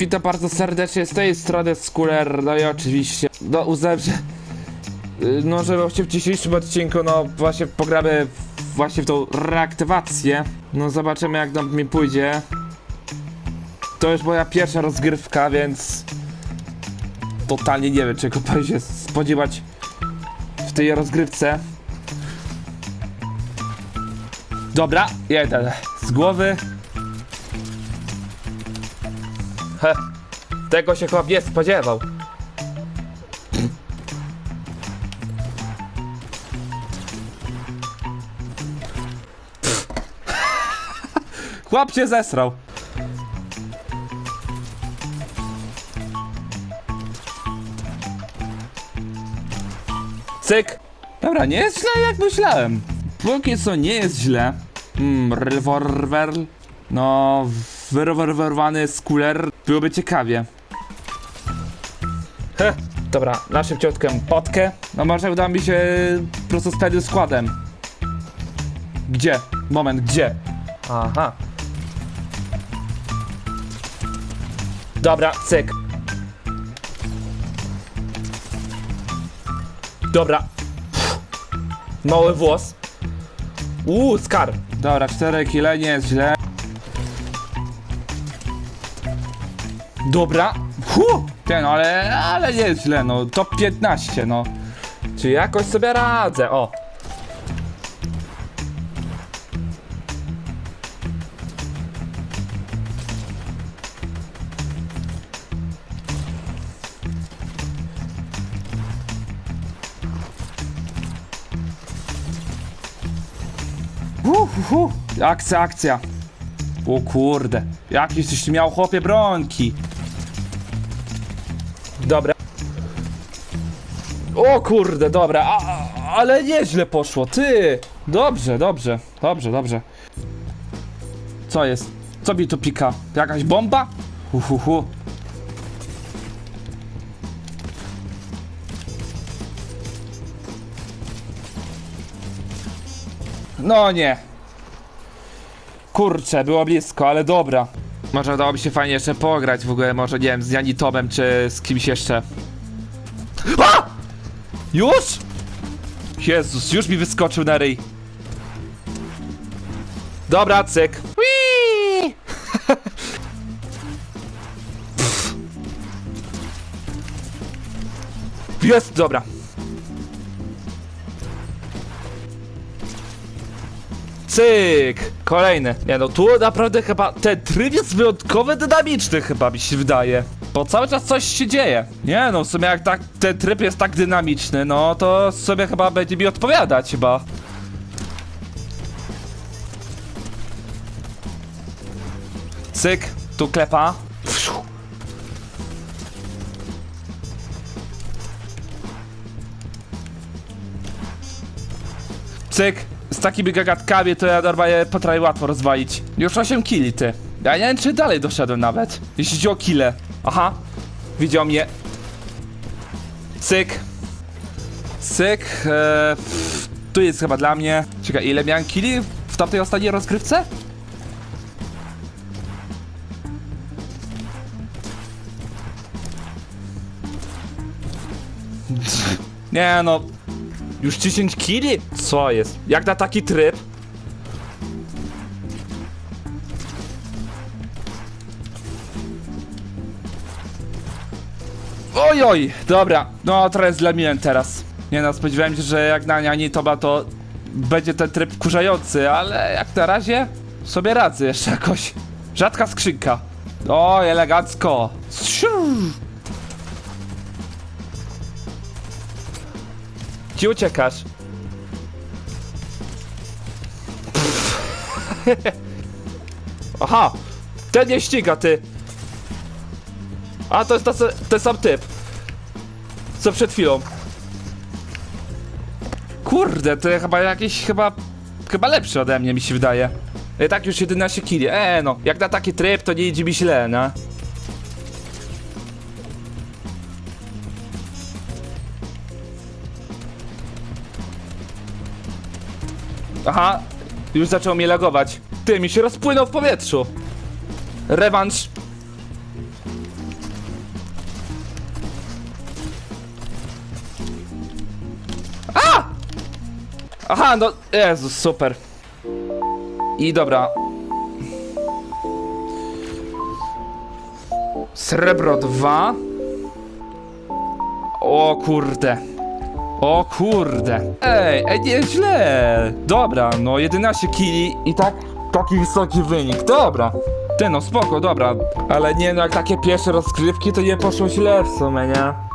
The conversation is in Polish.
Witam bardzo serdecznie z tej strony Skuler, no i oczywiście, no uznałem, że y, no, że właśnie w dzisiejszym odcinku, no właśnie pogramy w- właśnie w tą reaktywację. No zobaczymy jak nam mi pójdzie. To już moja pierwsza rozgrywka, więc totalnie nie wiem czego powinien się spodziewać w tej rozgrywce. Dobra, jeden z głowy. He, tego się chłop nie spodziewał. Chłop się zesrał. Cyk. Dobra, nie jest źle jak myślałem. Póki co nie jest źle. Hmm, rewolwer. No, wyrewolwerowany skuler. Byłoby ciekawie. Heh, dobra, na szybciutkę potkę. No może uda mi się po prostu z pewnym składem. Gdzie? Moment, gdzie? Aha. Dobra, cyk. Dobra. Mały włos. Uuu, skar. Dobra, 4 kile, nie jest źle. Dobra. Hu! Ten, ale, ale nie jest źle, no. Top 15, no. Czy jakoś sobie radzę, o. Hu, hu, hu. Akcja, akcja. O kurde. Jakiś coś miał chłopie bronki. O kurde, dobra, a, ale nieźle poszło, ty! Dobrze, dobrze, dobrze, dobrze. Co jest? Co mi tu pika? Jakaś bomba? Hu, hu, hu. No nie. Kurczę, było blisko, ale dobra. Może dałoby się fajnie jeszcze pograć w ogóle, może nie wiem, z Janitomem czy z kimś jeszcze. A! Już? Jezus, już mi wyskoczył na ryj. Dobra, cyk. Jest, dobra. Cyk! Kolejny. Nie no, tu naprawdę chyba ten tryb jest wyjątkowo dynamiczny chyba mi się wydaje. Bo cały czas coś się dzieje. Nie no, w sumie jak tak ten tryb jest tak dynamiczny, no to sobie chyba będzie mi odpowiadać chyba. Cyk, tu klepa. Cyk, z takimi gagatkami to ja normalnie potrafię łatwo rozwalić. Już 8 kili, ty. Ja nie wiem, czy dalej doszedłem nawet. Jeśli chodzi o kile. Aha, widział mnie. Cyk. Cyk. E, pff, tu jest chyba dla mnie. Czekaj, ile miałem kili w tamtej ostatniej rozgrywce? Nie no, już 10 kili? Co jest? Jak na taki tryb? Oj, oj, dobra, no trochę zlamiłem teraz. Nie no, spodziewałem się, że jak na Anitoba to będzie ten tryb wkurzający, ale jak na razie sobie radzę jeszcze jakoś. Rzadka skrzynka. O, elegancko. Siu. Gdzie uciekasz? Aha! Ten nie ściga, ty! A, to jest ta, ten sam typ. Co przed chwilą. Kurde, to chyba jakiś, chyba, chyba lepszy ode mnie, mi się wydaje. I tak już 11 kili. E, no, jak na taki tryb, to nie idzie mi źle, no. Aha, już zaczęło mnie lagować. Ty, mi się rozpłynął w powietrzu. Rewanż. A! Aha, no, Jezus, super. I dobra. Srebro 2. O kurde. O kurde. Ej, ej, nieźle. Dobra, no 11 kili i tak taki wysoki wynik. Dobra. Ty no spoko, dobra. Ale nie no, jak takie pierwsze rozgrywki to nie poszło źle w sumie, nie?